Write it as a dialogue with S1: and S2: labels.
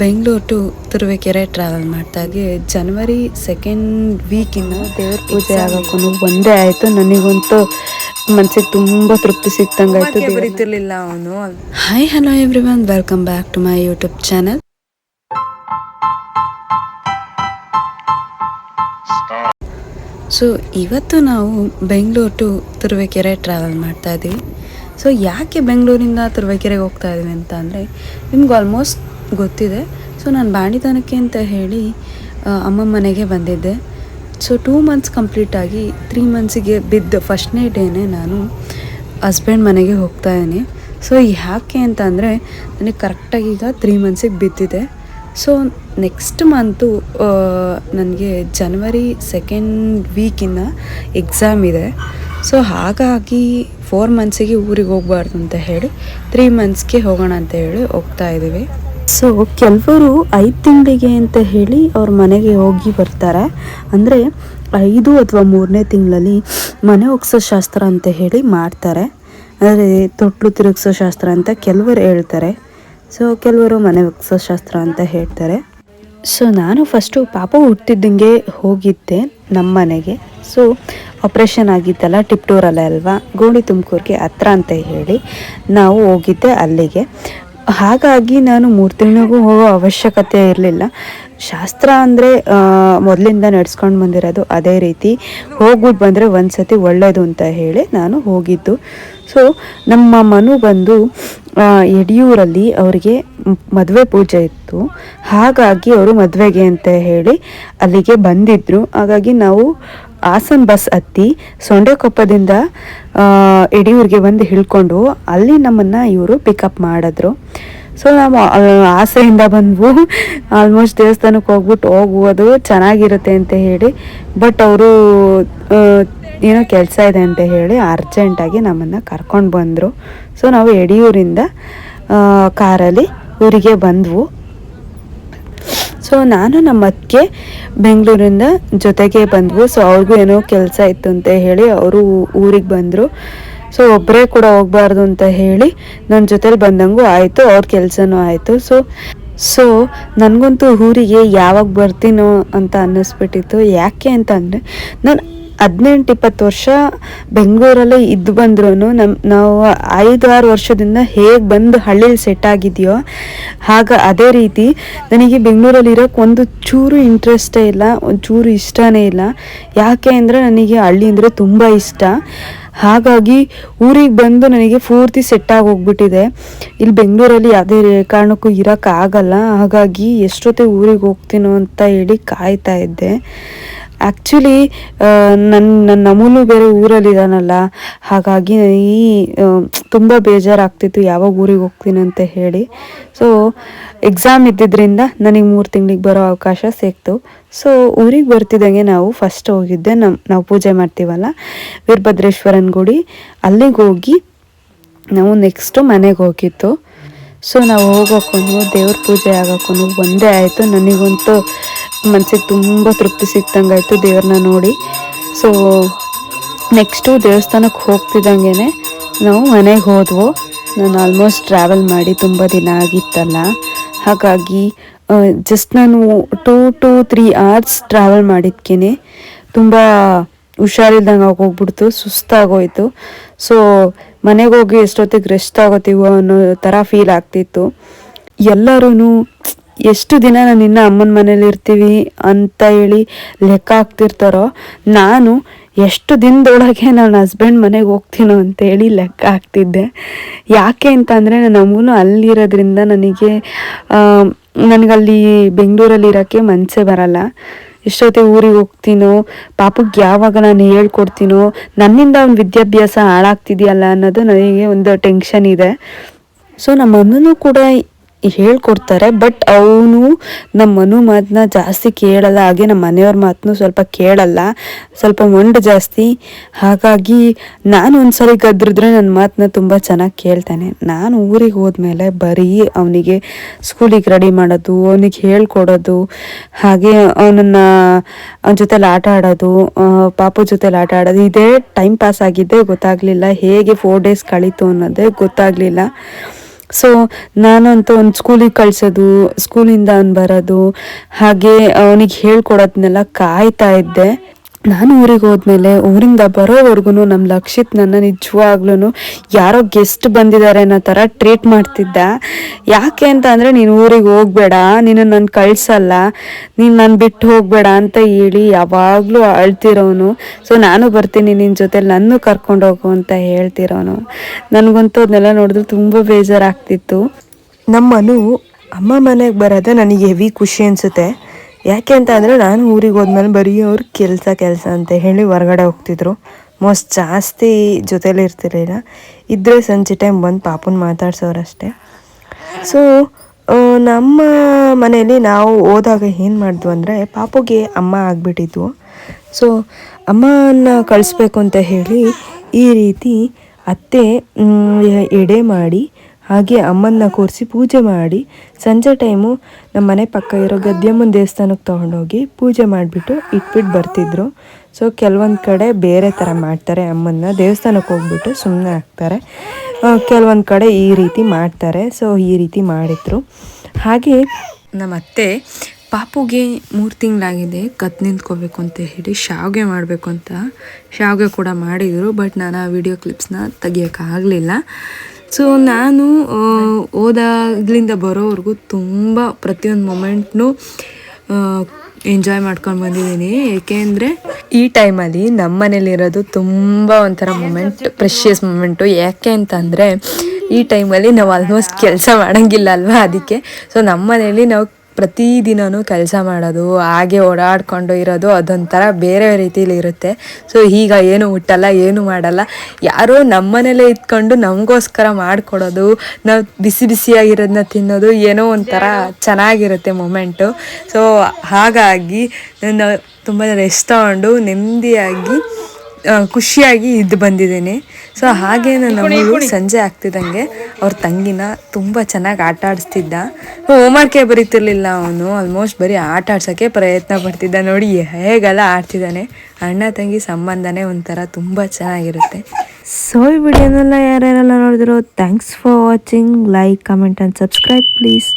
S1: Bengaluru to Turuvekere travel ಮಾಡ್ತಾ ಇದ್ವಿ. ಜನವರಿ second ವೀಕಿಂದ ದೇವ್ರ ಪೂಜೆ ಆಗೋಕ್ಕೂ ಒಂದೇ ಆಯಿತು. ನನಗಂತೂ ಮನ್ಸಿಗೆ ತುಂಬ ತೃಪ್ತಿ
S2: ಬರೀತಿರ್ಲಿಲ್ಲ ಅವನು.
S1: Hi hello everyone welcome back to my YouTube channel so ಇವತ್ತು ನಾವು ಬೆಂಗಳೂರು ಟು ತುರುವೇಕೆರೆ ಟ್ರಾವೆಲ್ ಮಾಡ್ತಾ ಇದ್ದೀವಿ ಸೊ ಯಾಕೆ ಬೆಂಗಳೂರಿಂದ ತುರುವೇಕೆರೆಗೆ ಹೋಗ್ತಾ ಇದ್ದೀವಿ ಅಂತ ಅಂದರೆ ನಿಮ್ಗೆ ಆಲ್ಮೋಸ್ಟ್ ಗೊತ್ತಿದೆ. ಸೊ ನಾನು ಬಾಣಿತನಕ್ಕೆ ಅಂತ ಹೇಳಿ ಅಮ್ಮ ಮನೆಗೆ ಬಂದಿದ್ದೆ. ಸೊ ಟೂ ಮಂತ್ಸ್ ಕಂಪ್ಲೀಟಾಗಿ ತ್ರೀ ಮಂತ್ಸಿಗೆ ಬಿದ್ದ ಫಸ್ಟ್ನೇ ಡೇನೇ ನಾನು ಹಸ್ಬೆಂಡ್ ಮನೆಗೆ ಹೋಗ್ತಾ ಇದ್ದೀನಿ. ಸೊ ಯಾಕೆ ಅಂತ ಅಂದರೆ, ನನಗೆ ಕರೆಕ್ಟಾಗಿ ಈಗ ತ್ರೀ ಮಂತ್ಸಿಗೆ ಬಿದ್ದಿದೆ. ಸೊ ನೆಕ್ಸ್ಟ್ ಮಂತು ನನಗೆ ಜನವರಿ ಸೆಕೆಂಡ್ ವೀಕಿಂದ ಎಕ್ಸಾಮ್ ಇದೆ. ಸೊ ಹಾಗಾಗಿ ಫೋರ್ ಮಂತ್ಸಿಗೆ ಊರಿಗೆ ಹೋಗ್ಬಾರ್ದು ಅಂತ ಹೇಳಿ ತ್ರೀ ಮಂತ್ಸ್ಗೆ ಹೋಗೋಣ ಅಂತ ಹೇಳಿ ಹೋಗ್ತಾ ಇದ್ದೀವಿ. ಸೊ ಕೆಲವರು ಐದು ತಿಂಗಳಿಗೆ ಅಂತ ಹೇಳಿ ಅವ್ರ ಮನೆಗೆ ಹೋಗಿ ಬರ್ತಾರೆ. ಅಂದರೆ ಐದು ಅಥವಾ ಮೂರನೇ ತಿಂಗಳಲ್ಲಿ ಮನೆ ಒಗ್ಸೋ ಶಾಸ್ತ್ರ ಅಂತ ಹೇಳಿ ಮಾಡ್ತಾರೆ. ಅಂದರೆ ತೊಟ್ಲು ತಿರುಗಿಸೋ ಶಾಸ್ತ್ರ ಅಂತ ಕೆಲವರು ಹೇಳ್ತಾರೆ. ಸೊ ಕೆಲವರು ಮನೆ ಒಗ್ಸೋ ಶಾಸ್ತ್ರ ಅಂತ ಹೇಳ್ತಾರೆ. ಸೊ ನಾನು ಫಸ್ಟು ಪಾಪ ಹುಟ್ಟಿದ್ದಂಗೆ ಹೋಗಿದ್ದೆ ನಮ್ಮ ಮನೆಗೆ. ಸೊ ಆಪ್ರೇಷನ್ ಆಗಿತ್ತಲ್ಲ ಟಿಪ್ಟೂರಲ್ಲೇ ಅಲ್ವಾ? ಗೋಣಿ ತುಮಕೂರಿಗೆ ಹತ್ರ ಅಂತ ಹೇಳಿ ನಾವು ಹೋಗಿದ್ದೆ ಅಲ್ಲಿಗೆ. ಹಾಗಾಗಿ ನಾನು ಮೂರು ತಿಂಗಳಿಗೂ ಹೋಗೋ ಅವಶ್ಯಕತೆ ಇರಲಿಲ್ಲ. ಶಾಸ್ತ್ರ ಅಂದರೆ ಮೊದಲಿಂದ ನಡ್ಸ್ಕೊಂಡು ಬಂದಿರೋದು ಅದೇ ರೀತಿ. ಹೋಗ್ಬಿಟ್ಟು ಬಂದರೆ ಒಂದು ಸತಿ ಒಳ್ಳೆಯದು ಅಂತ ಹೇಳಿ ನಾನು ಹೋಗಿದ್ದು. ಸೊ ನಮ್ಮ ಮನು ಬಂದು ಯಡಿಯೂರಲ್ಲಿ ಅವರಿಗೆ ಮದುವೆ ಪೂಜೆ ಇತ್ತು. ಹಾಗಾಗಿ ಅವರು ಮದುವೆಗೆ ಅಂತ ಹೇಳಿ ಅಲ್ಲಿಗೆ ಬಂದಿದ್ದರು ಹಾಗಾಗಿ ನಾವು ಹಾಸನ್ ಬಸ್ ಹತ್ತಿ ಸೊಂಡೆಕೊಪ್ಪದಿಂದ ಯಡಿಯೂರಿಗೆ ಬಂದು ಹಿಳ್ಕೊಂಡು ಅಲ್ಲಿ ನಮ್ಮನ್ನು ಇವರು ಪಿಕಪ್ ಮಾಡಿದ್ರು. ಸೊ ನಾವು ಆಸೆಯಿಂದ ಬಂದ್ವು. ಆಲ್ಮೋಸ್ಟ್ ದೇವಸ್ಥಾನಕ್ಕೆ ಹೋಗ್ಬಿಟ್ಟು ಹೋಗುವುದು ಚೆನ್ನಾಗಿರುತ್ತೆ ಅಂತ ಹೇಳಿ. ಬಟ್ ಅವರು ಏನೋ ಕೆಲಸ ಇದೆ ಅಂತ ಹೇಳಿ ಅರ್ಜೆಂಟಾಗಿ ನಮ್ಮನ್ನು ಕರ್ಕೊಂಡು ಬಂದರು. ಸೊ ನಾವು ಯಡಿಯೂರಿಂದ ಕಾರಲ್ಲಿ ಊರಿಗೆ ಬಂದ್ವು. ಸೊ ನಾನು ನಮ್ಮ ಅತ್ತಿಗೆ ಬೆಂಗಳೂರಿಂದ ಜೊತೆಗೆ ಬಂದ್ವು. ಸೊ ಅವ್ರಿಗೂ ಏನೋ ಕೆಲಸ ಇತ್ತು ಅಂತ ಹೇಳಿ ಅವರು ಊರಿಗೆ ಬಂದರು. ಸೊ ಒಬ್ಬರೇ ಕೂಡ ಹೋಗಬಾರ್ದು ಅಂತ ಹೇಳಿ ನನ್ನ ಜೊತೆಲಿ ಬಂದಂಗೂ ಆಯಿತು, ಅವ್ರ ಕೆಲಸನೂ ಆಯಿತು. ಸೊ ಸೊ ನನಗಂತೂ ಊರಿಗೆ ಯಾವಾಗ ಬರ್ತೀನೋ ಅಂತ ಅನ್ನಿಸ್ಬಿಟ್ಟಿತ್ತು. ಯಾಕೆ ಅಂತ ಅಂದರೆ ನಾನು ಹದಿನೆಂಟು ಇಪ್ಪತ್ತು ವರ್ಷ ಬೆಂಗಳೂರಲ್ಲೇ ಇದ್ದು ಬಂದ್ರೂ ನಮ್ಮ ನಾವು ಐದು ಆರು ವರ್ಷದಿಂದ ಹೇಗೆ ಬಂದು ಹಳ್ಳಿಲಿ ಸೆಟ್ ಆಗಿದೆಯೋ ಆಗ ಅದೇ ರೀತಿ ನನಗೆ ಬೆಂಗಳೂರಲ್ಲಿ ಇರೋಕ್ಕೆ ಒಂದು ಚೂರು ಇಂಟ್ರೆಸ್ಟೇ ಇಲ್ಲ, ಒಂದು ಚೂರು ಇಷ್ಟನೇ ಇಲ್ಲ. ಯಾಕೆ ಅಂದರೆ ನನಗೆ ಹಳ್ಳಿ ಅಂದರೆ ತುಂಬ ಇಷ್ಟ. ಹಾಗಾಗಿ ಊರಿಗೆ ಬಂದು ನನಗೆ ಪೂರ್ತಿ ಸೆಟ್ಟಾಗಿ ಹೋಗ್ಬಿಟ್ಟಿದೆ. ಇಲ್ಲಿ ಬೆಂಗಳೂರಲ್ಲಿ ಯಾವುದೇ ಕಾರಣಕ್ಕೂ ಇರೋಕ್ಕಾಗಲ್ಲ ಹಾಗಾಗಿ ಎಷ್ಟೊತ್ತಿಗೆ ಊರಿಗೆ ಹೋಗ್ತೀನೋ ಅಂತ ಹೇಳಿ ಕಾಯ್ತಾ ಇದ್ದೆ. ಆ್ಯಕ್ಚುಲಿ ನನ್ನ ನನ್ನ ಅಮೂಲು ಬೇರೆ ಊರಲ್ಲಿದ್ದಾನಲ್ಲ ಹಾಗಾಗಿ ಈ ತುಂಬ ಬೇಜಾರಾಗ್ತಿತ್ತು ಯಾವಾಗ ಊರಿಗೆ ಹೋಗ್ತೀನಿ ಅಂತ ಹೇಳಿ. ಸೊ ಎಕ್ಸಾಮ್ ಇದ್ದಿದ್ದರಿಂದ ನನಗೆ ಮೂರು ತಿಂಗಳಿಗೆ ಬರೋ ಅವಕಾಶ ಸಿಕ್ತು. ಸೊ ಊರಿಗೆ ಬರ್ತಿದ್ದಂಗೆ ನಾವು ಫಸ್ಟ್ ಹೋಗಿದ್ದೆ ನಮ್ಮ ನಾವು ಪೂಜೆ ಮಾಡ್ತೀವಲ್ಲ, ವೀರಭದ್ರೇಶ್ವರನ ಗುಡಿ. ಅಲ್ಲಿಗೆ ಹೋಗಿ ನಾವು ನೆಕ್ಸ್ಟು ಮನೆಗೆ ಹೋಗಿತ್ತು ಸೊ ನಾವು ಹೋಗೋಕ್ಕೂ ದೇವ್ರ ಪೂಜೆ ಆಗೋಕ್ಕೂ ಒಂದೇ ಆಯಿತು. ನನಗಂತೂ ಮನಸ್ಸಿಗೆ ತುಂಬ ತೃಪ್ತಿ ಸಿಕ್ತಂಗಾಯಿತು ದೇವ್ರನ್ನ ನೋಡಿ. ಸೊ ನೆಕ್ಸ್ಟು ದೇವಸ್ಥಾನಕ್ಕೆ ಹೋಗ್ತಿದ್ದಂಗೆ ನಾವು ಮನೆಗೆ ಹೋದ್ವು. ನಾನು ಆಲ್ಮೋಸ್ಟ್ ಟ್ರಾವೆಲ್ ಮಾಡಿ ತುಂಬ ದಿನ ಆಗಿತ್ತಲ್ಲ. ಹಾಗಾಗಿ ಜಸ್ಟ್ ನಾನು two to three hours travel ಮಾಡಿದ್ಕೇನೆ ತುಂಬ ಹುಷಾರಿಲ್ದಂಗೆ ಆಗೋಗ್ಬಿಡ್ತು ಸುಸ್ತಾಗೋಯ್ತು. ಸೊ ಮನೆಗೆ ಹೋಗಿ ಎಷ್ಟೊತ್ತಿಗೆ ರೆಸ್ಟ್ ಆಗೋತೀವೋ ಅನ್ನೋ ಥರ ಫೀಲ್ ಆಗ್ತಿತ್ತು. ಎಲ್ಲರೂ ಎಷ್ಟು ದಿನ ನಾನು ಇನ್ನು ಅಮ್ಮನ ಮನೇಲಿ ಇರ್ತೀವಿ ಅಂತ ಹೇಳಿ ಲೆಕ್ಕ ಹಾಕ್ತಿರ್ತಾರೋ, ನಾನು ಎಷ್ಟು ದಿನದೊಳಗೆ ನನ್ನ ಹಸ್ಬೆಂಡ್ ಮನೆಗೆ ಹೋಗ್ತೀನೋ ಅಂತೇಳಿ ಲೆಕ್ಕ ಹಾಕ್ತಿದ್ದೆ. ಯಾಕೆ ಅಂತ ಅಂದರೆ ನನ್ನ ಅಮ್ಮನೂ ಅಲ್ಲಿರೋದ್ರಿಂದ ನನಗೆ ನನಗಲ್ಲಿ ಬೆಂಗಳೂರಲ್ಲಿ ಇರೋಕ್ಕೆ ಮನಸ್ಸೇ ಬರಲ್ಲ. ಎಷ್ಟೊತ್ತಿಗೆ ಊರಿಗೆ ಹೋಗ್ತೀನೋ ಪಾಪಕ್ಕೆ ಯಾವಾಗ ನಾನು ಹೇಳ್ಕೊಡ್ತೀನೋ, ನನ್ನಿಂದ ಅವ್ನ ವಿದ್ಯಾಭ್ಯಾಸ ಹಾಳಾಗ್ತಿದೆಯಲ್ಲ ಅನ್ನೋದು ನನಗೆ ಒಂದು ಟೆನ್ಷನ್ ಇದೆ. ಸೊ ನಮ್ಮ ಅಮ್ಮನೂ ಕೂಡ ಹೇಳ್ಕೊಡ್ತಾರೆ ಬಟ್ ಅವನು ನಮ್ಮ ಮನು ಮಾತನ್ನ ಜಾಸ್ತಿ ಕೇಳಲ್ಲ, ಹಾಗೆ ನಮ್ಮ ಮನೆಯವ್ರ ಮಾತನ್ನು ಸ್ವಲ್ಪ ಕೇಳಲ್ಲ, ಸ್ವಲ್ಪ ಮೊಂಡು ಜಾಸ್ತಿ. ಹಾಗಾಗಿ ನಾನು ಒಂದ್ಸರಿ ಗದ್ರಿದ್ರೆ ನನ್ನ ಮಾತನ್ನ ತುಂಬ ಚೆನ್ನಾಗಿ ಕೇಳ್ತಾನೆ. ನಾನು ಊರಿಗೆ ಹೋದ್ಮೇಲೆ ಬರೀ ಅವನಿಗೆ ಸ್ಕೂಲಿಗೆ ರೆಡಿ ಮಾಡೋದು, ಅವನಿಗೆ ಹೇಳ್ಕೊಡೋದು, ಹಾಗೆ ಅವನನ್ನ ಅವನ ಜೊತೆಲಿ ಆಟ ಆಡೋದು ಪಾಪು ಜೊತೆಲಿ ಆಟ ಆಡೋದು, ಇದೇ ಟೈಮ್ ಪಾಸ್ ಆಗಿದ್ದೆ ಗೊತ್ತಾಗಲಿಲ್ಲ ಹೇಗೆ ಫೋರ್ ಡೇಸ್ ಕಳೀತು ಅನ್ನೋದೇ ಗೊತ್ತಾಗಲಿಲ್ಲ. ಸೊ ನಾನಂತ ಒಂದು ಸ್ಕೂಲಿಗೆ ಕಳಿಸೋದು ಸ್ಕೂಲಿಂದ ಅವ್ನು ಬರೋದು ಹಾಗೆ ಅವನಿಗೆ ಹೇಳ್ಕೊಡೋದನ್ನೆಲ್ಲ ಕಾಯ್ತಾ ಇದ್ದೆ. ನಾನು ಊರಿಗೆ ಹೋದ್ಮೇಲೆ ಊರಿಂದ ಬರೋವರೆಗೂ ನಮ್ಮ ಲಕ್ಷಿತ್ ನನ್ನ ನಿಜವಾಗ್ಲೂ ಯಾರೋ ಗೆಸ್ಟ್ ಬಂದಿದ್ದಾರೆ ಅನ್ನೋ ಥರ ಟ್ರೀಟ್ ಮಾಡ್ತಿದ್ದ. ಯಾಕೆ ಅಂತ ಅಂದರೆ, ನೀನು ಊರಿಗೆ ಹೋಗ್ಬೇಡ, ನೀನು ನಾನು ಕಳ್ಸಲ್ಲ, ನೀನು ನಾನು ಬಿಟ್ಟು ಹೋಗ್ಬೇಡ ಅಂತ ಹೇಳಿ ಯಾವಾಗಲೂ ಅಳ್ತಿರೋನು. ಸೊ ನಾನು ಬರ್ತೀನಿ ನಿನ್ನ ಜೊತೆ ನನ್ನ ಕರ್ಕೊಂಡು ಹೋಗು ಅಂತ ಹೇಳ್ತಿರೋನು. ನನಗಂತೂ ಅದನ್ನೆಲ್ಲ ನೋಡಿದ್ರೆ ತುಂಬ ಬೇಜಾರಾಗ್ತಿತ್ತು.
S2: ನಮ್ಮನು ಅಮ್ಮ ಮನೆಗೆ ಬರೋದೇ ನನಗೆ ಹೆವಿ ಖುಷಿ ಅನಿಸುತ್ತೆ. ಯಾಕೆ ಅಂತ ಅಂದರೆ ನಾನು ಊರಿಗೆ ಹೋದ್ಮೇಲೆ ಬರೀ ಅವ್ರು ಕೆಲಸ ಕೆಲಸ ಅಂತ ಹೇಳಿ ಹೊರಗಡೆ ಹೋಗ್ತಿದ್ರು. ಮೋಸ್ಟ್ ಜಾಸ್ತಿ ಜೊತೇಲಿ ಇರ್ತಿರಲಿಲ್ಲ. ಇದ್ದರೆ ಸಂಜೆ ಟೈಮ್ ಬಂದು ಪಾಪನ ಮಾತಾಡ್ಸೋರಷ್ಟೇ. ಸೊ ನಮ್ಮ ಮನೆಯಲ್ಲಿ ನಾವು ಹೋದಾಗ ಏನು ಮಾಡಿದ್ವು ಅಂದರೆ ಪಾಪುಗೆ ಅಮ್ಮ ಆಗಿಬಿಟ್ಟಿದ್ವು. ಸೊ ಅಮ್ಮನ ಕಳಿಸ್ಬೇಕು ಅಂತ ಹೇಳಿ ಈ ರೀತಿ ಅತ್ತೆ ಎಡೆ ಮಾಡಿ ಹಾಗೆ ಅಮ್ಮನ್ನ ಕೂರಿಸಿ ಪೂಜೆ ಮಾಡಿ ಸಂಜೆ ಟೈಮು ನಮ್ಮ ಮನೆ ಪಕ್ಕ ಇರೋ ಗದ್ಯಮ್ಮನ ದೇವಸ್ಥಾನಕ್ಕೆ ತೊಗೊಂಡೋಗಿ ಪೂಜೆ ಮಾಡಿಬಿಟ್ಟು ಇಟ್ಬಿಟ್ಟು ಬರ್ತಿದ್ರು. ಸೊ ಕೆಲವೊಂದು ಕಡೆ ಬೇರೆ ಥರ ಮಾಡ್ತಾರೆ ಅಮ್ಮನ್ನ. ದೇವಸ್ಥಾನಕ್ಕೆ ಹೋಗ್ಬಿಟ್ಟು ಸುಮ್ಮನೆ ಹಾಕ್ತಾರೆ ಕೆಲವೊಂದು ಕಡೆ ಈ ರೀತಿ ಮಾಡ್ತಾರೆ. ಸೊ ಈ ರೀತಿ ಮಾಡಿದ್ರು. ಹಾಗೆ
S1: ನಮ್ಮ ಅತ್ತೆ ಪಾಪುಗೆ ಮೂರು ತಿಂಗಳಾಗಿದೆ. ಕತ್ ನಿಂತ್ಕೋಬೇಕು ಅಂತ ಹೇಳಿ ಶಾವಿಗೆ ಮಾಡಬೇಕು ಅಂತ. ಶಾವಿಗೆ ಕೂಡ ಮಾಡಿದರು, ಬಟ್ ನಾನು ಆ ವಿಡಿಯೋ ಕ್ಲಿಪ್ಸ್ನ ತೆಗಿಯೋಕ್ಕಾಗಲಿಲ್ಲ. ಸೊ ನಾನು ಓದಾಗ್ಲಿಂದ ಬರೋವರೆಗೂ ತುಂಬ ಪ್ರತಿಯೊಂದು ಮೊಮೆಂಟ್ನು ಎಂಜಾಯ್ ಮಾಡ್ಕೊಂಡು ಬಂದಿದ್ದೀನಿ. ಏಕೆಂದರೆ ಈ ಟೈಮಲ್ಲಿ ನಮ್ಮ ಮನೇಲಿರೋದು ತುಂಬ ಒಂಥರ ಮೊಮೆಂಟ್ ಪ್ರೆಷಿಯಸ್ ಮೊಮೆಂಟು ಯಾಕೆ ಅಂತಂದರೆ, ಈ ಟೈಮಲ್ಲಿ ನಾವು ಆಲ್ಮೋಸ್ಟ್ ಕೆಲಸ ಮಾಡೋಂಗಿಲ್ಲ ಅಲ್ವಾ ಅದಕ್ಕೆ. ಸೊ ನಮ್ಮ ಮನೇಲಿ ನಾವು ಪ್ರತಿದಿನವೂ ಕೆಲಸ ಮಾಡೋದು ಹಾಗೆ ಓಡಾಡ್ಕೊಂಡು ಇರೋದು ಅದೊಂಥರ ಬೇರೆ ರೀತಿಲಿ ಇರುತ್ತೆ. ಸೊ ಈಗ ಏನು ಹುಟ್ಟಲ್ಲ ಏನು ಮಾಡಲ್ಲ ಯಾರೋ ನಮ್ಮನೇಲೇ ಇದ್ಕೊಂಡು ನಮಗೋಸ್ಕರ ಮಾಡಿಕೊಡೋದು ನಾವು ಬಿಸಿ ಬಿಸಿಯಾಗಿರೋದನ್ನ ತಿನ್ನೋದು ಏನೋ ಒಂಥರ ಚೆನ್ನಾಗಿರುತ್ತೆ ಮೊಮೆಂಟು ಸೊ ಹಾಗಾಗಿ ನಾನು ತುಂಬ ರೆಸ್ಟ್ ತಗೊಂಡು ನೆಮ್ಮದಿಯಾಗಿ ಖುಷಿಯಾಗಿ ಇದ್ದು ಬಂದಿದ್ದೀನಿ. ಸೊ ಹಾಗೆ ನಮ್ಮ ಸಂಜೆ ಆಗ್ತಿದ್ದಂಗೆ ಅವ್ರ ತಂಗಿನ ತುಂಬ ಚೆನ್ನಾಗಿ ಆಟ ಆಡಿಸ್ತಿದ್ದ. ಹೋಮ್ವರ್ಕೇ ಬರೀತಿರ್ಲಿಲ್ಲ ಅವನು. ಆಲ್ಮೋಸ್ಟ್ ಬರೀ ಆಟ ಆಡ್ಸೋಕ್ಕೆ ಪ್ರಯತ್ನ ಪಡ್ತಿದ್ದ. ನೋಡಿ ಹೇಗೆಲ್ಲ ಆಡ್ತಿದ್ದಾನೆ. ಅಣ್ಣ ತಂಗಿ ಸಂಬಂಧನೇ ಒಂಥರ ತುಂಬ ಚೆನ್ನಾಗಿರುತ್ತೆ.
S2: ಸೊ ಈ ವಿಡಿಯೋನೆಲ್ಲ ಯಾರ್ಯಾರೆಲ್ಲ ನೋಡಿದ್ರು thanks for watching like comment and subscribe please